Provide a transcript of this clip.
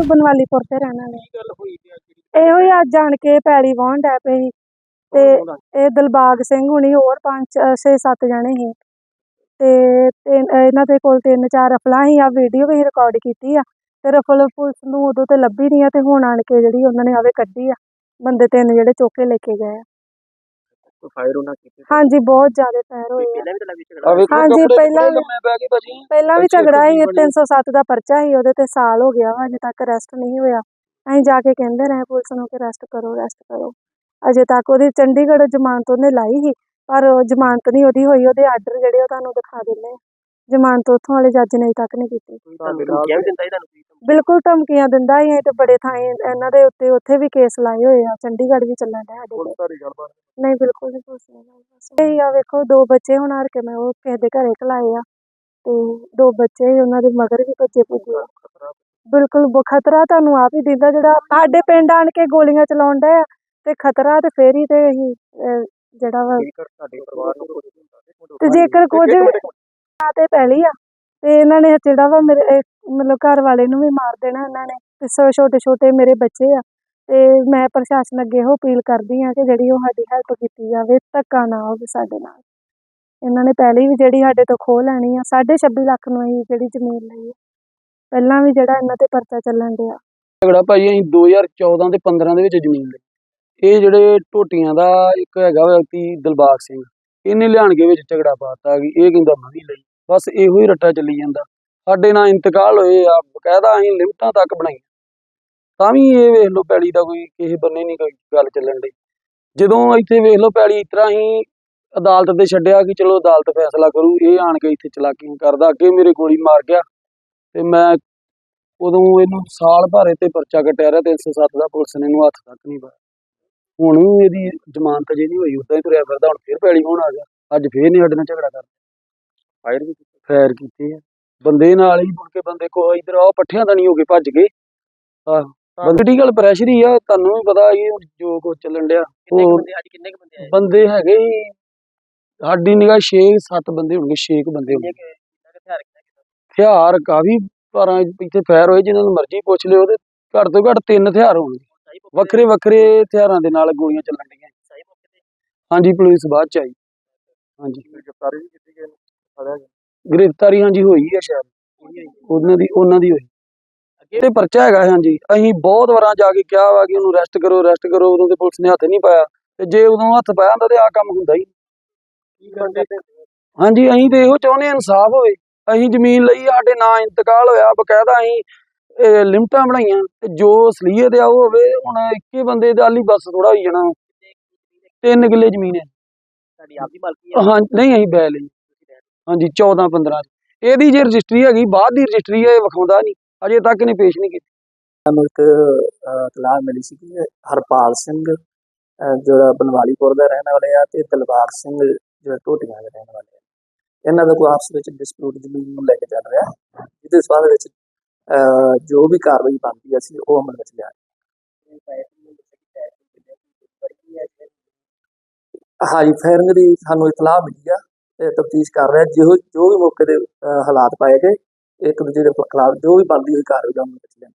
ਅਸੀਂ ਬਨਵਾਲੀਪੁਰ ਤੇ ਰਹਿਣ ਵਾਲੇ। ਕੀ ਗੱਲ ਹੋਈ ਤੇ ਅੱਜ ਜਿਹੜੀ ਇਹੋ ਹੀ ਅੱਜ ਜਾਣ ਕੇ ਪੈਲੀ ਵਾਹੁਣ ਡੈ ਪਏ ਸੀ। ਤੇ? ਇਹ ਦਿਲਬਾਗ ਸਿੰਘ ਹੁਣੀ ਹੋਰ ਪੰਜ ਛੇ ਸੱਤ ਜਣੇ ਸੀ। ਤੇ ਇਹਨਾਂ ਦੇ ਕੋਲ ਤਿੰਨ ਚਾਰ ਰਫਲਾਂ ਸੀ। ਆ ਵੀਡੀਓ ਵੀ ਰਿਕਾਰਡ ਕੀਤੀ ਆ। ਤੇ ਰਫਲ ਪੁਲਿਸ ਨੂੰ ਉਦੋਂ ਤੇ ਲੱਭੀ ਨਹੀਂ ਆ ਤੇ ਹੁਣ ਆਣ ਕੇ ਜਿਹੜੀ ਉਹਨਾਂ ਨੇ ਆਵੇ ਕੱਢੀ ਆ। ਬੰਦੇ ਤਿੰਨ ਜਿਹੜੇ ਚੁੱਕ ਕੇ ਲੈ ਕੇ ਗਏ ਆ। ਕੋਈ ਫਾਇਰ ਉਹਨਾਂ ਕੀਤੇ ਹਾਂਜੀ ਬਹੁਤ ਜ਼ਿਆਦਾ ਫੈਰ ਹੋਏ ਆ ਪਹਿਲਾਂ ਵੀ ਤਾਂ ਲੱਗੀ ਝਗੜਾ? ਆ ਵੇਖੋ ਹਾਂਜੀ, ਪਹਿਲਾਂ ਕੁਪੜੇ ਲੰਮੇ ਪੈ ਗਏ ਭਾਜੀ। ਪਹਿਲਾਂ ਵੀ ਝਗੜਾ ਸੀ ਕੁੜੀ ਬਣੀ। 307 ਦਾ ਪਰਚਾ ਸੀ ਉਹਦੇ ਤੇ ਸਾਲ ਹੋ ਗਿਆ ਵਾ ਅਜੇ ਤੱਕ ਅਰੈਸਟ ਨਹੀਂ ਹੋਇਆ। ਅਸੀਂ ਜਾ ਕੇ ਕਹਿੰਦੇ ਰਹੇ ਪੁਲਿਸ ਨੂੰ ਕਿ ਅਰੈਸਟ ਕਰੋ ਅਰੈਸਟ ਕਰੋ। ਅਜੇ ਤੱਕ ਉਹਦੀ ਚੰਡੀਗੜ੍ਹ ਜ਼ਮਾਨਤ ਉਹਨੇ ਲਾਈ ਸੀ ਪਰ ਜ਼ਮਾਨਤ ਨਹੀਂ ਉਹਦੀ ਹੋਈ ਉਹਦੇ ਆਰਡਰ ਜਿਹੜੇ ਉਹ ਤੁਹਾਨੂੰ ਦਿਖਾ ਦਿੰਦੇ ਆ ਜ਼ਮਾਨਤ ਉੱਥੋਂ ਵਾਲੇ ਜੱਜ ਨੇ ਅਜੇ ਤੱਕ ਨਹੀਂ ਕੀਤੀ। ਕੋਈ ਤੁਹਾਨੂੰ ਧਮਕੀਆਂ ਵੀ ਦਿੰਦਾ ਸੀ ਤੁਹਾਨੂੰ? ਕੋਈ ਧਮਕੀ? ਬਿਲਕੁਲ ਧਮਕੀਆਂ ਦਿੰਦਾ ਸੀ ਅਸੀਂ ਤੇ ਬੜੇ ਥਾਂ ਇਹਨਾਂ ਦੇ ਉੱਤੇ ਉੱਥੇ ਵੀ ਕੇਸ ਲਾਏ ਹੋਏ ਆ ਚੰਡੀਗੜ੍ਹ ਵੀ ਚੱਲਣ ਡਿਆ ਸਾਡੇ ਕੋਲ ਸਾਰੀ ਗੱਲਬਾਤ ਨਹੀਂ ਬਿਲਕੁਲ ਨਹੀਂ ਪੁੱਛ ਨਹੀਂ ਇਹ ਆ ਵੇਖੋ ਦੋ ਬੱਚੇ ਹੁਣ ਹਾਰ ਕੇ ਮੈਂ ਉਹ ਕਿਸੇ ਦੇ ਘਰੇ ਘਲਾਏ ਆ ਤੇ ਦੋ ਬੱਚੇ ਸੀ, ਉਹਨਾਂ ਦੇ ਮਗਰ ਵੀ ਬੱਚੇ ਪੁੱਜੇ ਆ। ਬਿਲਕੁਲ ਖਤਰਾ ਤੁਹਾਨੂੰ ਆਪ ਹੀ ਦਿੰਦਾ ਜਿਹੜਾ ਸਾਡੇ ਪਿੰਡ ਆਣ ਕੇ ਗੋਲੀਆਂ ਚਲਾਉਣ ਡਿਆ ਤੇ ਖਤਰਾ ਤੇ ਫੇਰ ਹੀ ਤੇ ਅਸੀਂ ਜਿਹੜਾ ਵਾ ਤੇ ਜੇਕਰ ਕੁਝ ਆ ਤੇ ਪਹਿਲੀ ਆ ਤੇ ਇਹਨਾਂ ਨੇ ਜਿਹੜਾ ਵਾ ਮੇਰੇ ਮਤਲਬ ਘਰ ਵਾਲੇ ਨੂੰ ਵੀ ਮਾਰ ਦੇਣਾ ਇਹਨਾਂ ਨੇ ਤੇ ਸੋ ਛੋਟੇ ਛੋਟੇ ਮੇਰੇ ਬੱਚੇ ਆ ਤੇ ਮੈਂ ਪ੍ਰਸ਼ਾਸਨ ਅੱਗੇ ਇਹੋ ਅਪੀਲ ਕਰਦੀ ਆ ਕਿ ਜਿਹੜੀ ਉਹ ਸਾਡੀ ਹੈਲਪ ਕੀਤੀ ਜਾਵੇ, ਧੱਕਾ ਨਾ ਹੋਵੇ ਸਾਡੇ ਨਾਲ। ਇਹਨਾਂ ਨੇ ਪਹਿਲੀ ਵੀ ਜਿਹੜੀ ਸਾਡੇ ਤੋਂ ਖੋਹ ਲੈਣੀ ਆ 26 ਲੱਖ ਨੂੰ ਅਸੀਂ ਜਿਹੜੀ ਜ਼ਮੀਨ ਲਈ ਆ। ਪਹਿਲਾਂ ਵੀ ਜਿਹੜਾ ਇਹਨਾਂ ਤੇ ਪਰਚਾ ਚੱਲਣ ਡਿਆ। ਝਗੜਾ ਭਾਈ ਅਸੀਂ 2014 ਤੇ 15 ਦੇ ਵਿੱਚ ਜ਼ਮੀਨ ਲਈ। ਇਹ ਜਿਹੜੇ ਟੋਟੀਆਂ ਦਾ ਇੱਕ ਹੈਗਾ ਵਿਅਕਤੀ ਦਿਲਬਾਗ ਸਿੰਘ, ਇਹਨੇ ਲਿਆਣ ਕੇ ਵਿੱਚ ਝਗੜਾ ਪਾਤਾ ਕਿ ਇਹ ਕਹਿੰਦਾ ਮੈਂ ਵੀ ਲਈ। ਬਸ ਇਹੋ ਹੀ ਰੱਟਾ ਚੱਲੀ ਜਾਂਦਾ। ਸਾਡੇ ਨਾਲ ਇੰਤਕਾਲ ਹੋਏ ਆ ਬਕਾਇਦਾ ਅਸੀਂ ਲਿਮਟਾਂ ਤੱਕ ਬਣਾਈਆਂ। ਤਾਂ ਵੀ ਇਹ ਵੇਖ ਲਓ ਪੈਲੀ ਦਾ ਕੋਈ ਕਿਸੇ ਬੰਨੇ ਨਹੀਂ ਕੋਈ ਗੱਲ ਚੱਲਣ ਡਈ। ਜਦੋਂ ਇੱਥੇ ਵੇਖ ਲਓ ਪੈਲੀ ਇਸ ਤਰ੍ਹਾਂ ਹੀ ਅਦਾਲਤ ਤੇ ਛੱਡਿਆ ਕਿ ਚਲੋ ਅਦਾਲਤ ਫੈਸਲਾ ਕਰੂ ਇਹ ਆਣ ਕੇ ਇੱਥੇ ਚਲਾਕੀਆਂ ਕਰਦਾ ਅੱਗੇ ਮੇਰੇ ਗੋਲੀ ਮਾਰ ਗਿਆ। ਤੇ ਮੈਂ ਉਦੋਂ ਇਹਨੂੰ ਸਾਲ ਭਰੇ ਤੇ ਪਰਚਾ ਕਟਿਆ ਰਿਹਾ 307 ਦਾ ਪੁਲਿਸ ਨੇ ਇਹਨੂੰ ਹੱਥ ਤੱਕ ਨਹੀਂ ਪਾਇਆ। ਹੁਣ ਵੀ ਇਹਦੀ ਜ਼ਮਾਨਤ ਜੇ ਨਹੀਂ ਹੋਈ ਉਦਾਂ ਹੀ ਤੁਰਿਆ ਫਿਰਦਾ ਹੁਣ ਫੇਰ ਪੈਲੀ ਹੋਣ ਆ ਗਿਆ। ਅੱਜ ਫੇਰ ਨਹੀਂ ਸਾਡੇ ਨਾਲ ਝਗੜਾ ਕਰਦਾ ਫਾਇਰ ਵੀ? ਫੈਰ ਕੀਤੇ ਆ। ਬੰਦੇ ਨਾਲ ਹੀ ਮੁੜ ਕੇ ਬੰਦੇ ਕੋ ਇਧਰ ਆ ਪੱਠਿਆਂ ਦਾ ਨਹੀਂ ਹੋ ਕੇ ਭੱਜ ਗਏ। ਆਹ ਬੰਦਟੀਕਲ ਪ੍ਰੈਸ਼ਰ ਹੀ ਆ ਤੁਹਾਨੂੰ ਵੀ ਪਤਾ ਇਹ ਜੋ ਕੁਝ ਚੱਲਣ ਡਿਆ। ਕਿੰਨੇ ਕੁ ਬੰਦੇ ਅੱਜ ਕਿੰਨੇ ਕੁ ਬੰਦੇ ਆਏ? ਬੰਦੇ ਹੈਗੇ ਹੀ ਸਾਡੀ ਨਿਗਾਹ 6 7 ਬੰਦੇ ਹੋਣਗੇ 6 ਕੁ ਬੰਦੇ ਹੋਣਗੇ। ਕੁ ਕੁ ਹਥਿਆਰ ਕੁ ਕਾਫੀ ਭਾਰਾਂ ਇੱਥੇ ਫੈਰ ਹੋਏ ਜਿਨ੍ਹਾਂ ਨੂੰ ਮਰਜ਼ੀ ਪੁੱਛ ਲਿਓ ਤੇ ਘੱਟ ਤੋਂ ਘੱਟ ਤਿੰਨ ਹਥਿਆਰ ਹੋਣਗੇ। ਵੱਖਰੇ ਵੱਖਰੇ ਹਥਿਆਰਾਂ ਦੇ ਨਾਲ ਗੋਲੀਆਂ ਚੱਲਣ ਡੀਆਂ ਹਾਂਜੀ ਪੁਲਿਸ ਬਾਅਦ ਚ ਆਈ। ਹਾਂਜੀ। ਗ੍ਰਿਫਤਾਰੀ ਵੀ ਕੀਤੀ ਗਈ ਫੜਿਆ ਗਿਆ। ਗ੍ਰਿਫਤਾਰੀ ਹਾਂਜੀ ਹੋਈ ਹੈ ਸ਼ਾਇਦ। ਉਹਨਾਂ ਦੀ ਉਹਨਾਂ ਦੀ ਹੋਈ। ਤੇ ਪਰਚਾ ਹੈਗਾ ਹਾਂਜੀ। ਅਸੀਂ ਬਹੁਤ ਵਾਰਾਂ ਜਾ ਕੇ ਕਿਹਾ ਵਾ ਕਿ ਉਹਨੂੰ ਅਰੈਸਟ ਕਰੋ ਅਰੈਸਟ ਕਰੋ। ਉਦੋਂ ਤੇ ਪੁਲਿਸ ਨੇ ਹੱਥ ਨਹੀਂ ਪਾਇਆ। ਤੇ ਜੇ ਉਦੋਂ ਹੱਥ ਪਾਇਆ ਹੁੰਦਾ ਤੇ ਆਹ ਕੰਮ ਹੁੰਦਾ ਹੀ। ਹਾਂਜੀ ਅਸੀਂ ਤੇ ਇਹੋ ਚਾਹੁੰਦੇ ਇਨਸਾਫ ਹੋਵੇ। ਅਸੀਂ ਜ਼ਮੀਨ ਲਈ ਸਾਡੇ ਨਾਂ ਇੰਤਕਾਲ ਹੋਇਆ ਬਕਾਇਦਾ ਅਸੀਂ ਲਿਮਟਾਂ ਬਣਾਈਆਂ। ਤੇ ਜੋ ਅਸਲੀਅਤ ਆ ਉਹ ਹੋਵੇ ਹੁਣ ਇੱਕੇ ਬੰਦੇ ਦਾ ਲਈ ਬਸ ਥੋੜਾ ਹੋਈ ਜਾਣਾ। ਤਿੰਨ ਕਿੱਲੇ ਜ਼ਮੀਨ ਹੈ। ਸਾਡੀ ਆਪ ਦੀ ਮਾਲਕੀ ਹੈ। ਹਾਂ ਨਹੀਂ ਅਸੀਂ ਬੈ ਲਈ। ਹਾਂਜੀ 14 15 ਇਹਦੀ ਜੇ ਰਜਿਸਟਰੀ ਹੈਗੀ, ਬਾਅਦ ਦੀ ਰਜਿਸਟਰੀ ਹੈ, ਇਹ ਵਿਖਾਉਂਦਾ ਨਹੀਂ। ਅਜੇ ਤੱਕ ਨਹੀਂ ਪੇਸ਼ ਨਹੀਂ ਕੀਤੀ। ਸਾਨੂੰ ਇੱਕ ਤਲਾਹ ਮਿਲੀ ਸੀ ਕਿ ਹਰਪਾਲ ਸਿੰਘ ਅਹ ਜਿਹੜਾ ਬਨਵਾਲੀਪੁਰ ਦਾ ਰਹਿਣ ਵਾਲੇ ਆ ਤੇ ਦਿਲਬਾਗ ਸਿੰਘ ਜਿਹੜਾ ਟੋਟੀਆਂ ਦੇ ਰਹਿਣ ਵਾਲੇ ਆ। ਇਹਨਾਂ ਦਾ ਕੋਈ ਆਪਸ ਵਿੱਚ ਡਿਸਪਿਊਟ ਜ਼ਮੀਨ ਨੂੰ ਲੈ ਕੇ ਚੱਲ ਰਿਹਾ। ਜਿਹਦੇ ਸਬੰਧ ਵਿੱਚ ਜੋ ਵੀ ਕਾਰਵਾਈ ਬਣਦੀ ਅਸੀਂ ਉਹ ਅਮਲ ਵਿੱਚ ਲਿਆ ਹਾਂਜੀ, ਫਾਇਰਿੰਗ ਦੀ ਸਾਨੂੰ ਇਤਲਾਹ ਮਿਲੀ ਆ। ਤਫਤੀਸ਼ ਕਰ ਰਿਹਾ, ਜਿਹੋ, ਜੋ ਵੀ ਮੌਕੇ ਦੇ ਹਾਲਾਤ ਪਾਏ ਗਏ, ਇੱਕ ਦੂਜੇ ਦੇ ਖਿਲਾਫ ਜੋ ਵੀ ਬਣਦੀ ਹੋਈ ਕਾਰਵਾਈ ਦਾ ਅਮਲ ਵਿੱਚ ਲਿਆ